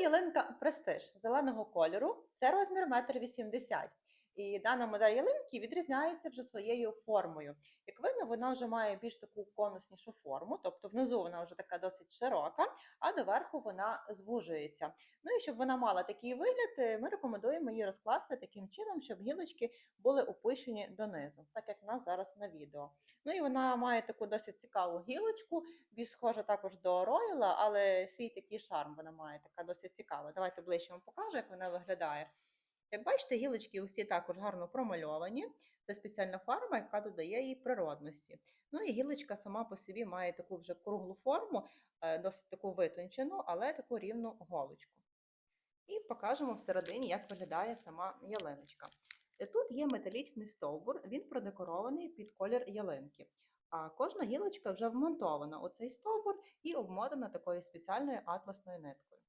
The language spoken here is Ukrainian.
ялинка Престиж зеленого кольору. Це розмір 1,80 м. І дана модель ялинки відрізняється вже своєю формою. Як видно, вона вже має більш таку конуснішу форму, тобто внизу вона вже така досить широка, а доверху вона звужується. Ну і щоб вона мала такий вигляд, е, ми рекомендуємо її розкласти таким чином, щоб гілочки були опущені донизу, так як в нас зараз на відео. Ну і вона має таку досить цікаву гілочку, більш схожа також до ройла, але свій такий шарм вона має, така досить цікава. Давайте ближче вам покажу, як вона виглядає. Як бачите, гілочки усі також гарно промальовані. Це спеціальна фарба, яка додає їй природності. Ну і гілочка сама по собі має таку вже круглу форму, е, досить таку витончену, але таку рівну голочку. І покажемо всередині, як виглядає сама ялиночка. Е, Тут є металічний стовбур, він продекорований під колір ялинки. А кожна гілочка вже вмонтована у цей стовбур і обмотана такою спеціальною атласною ниткою.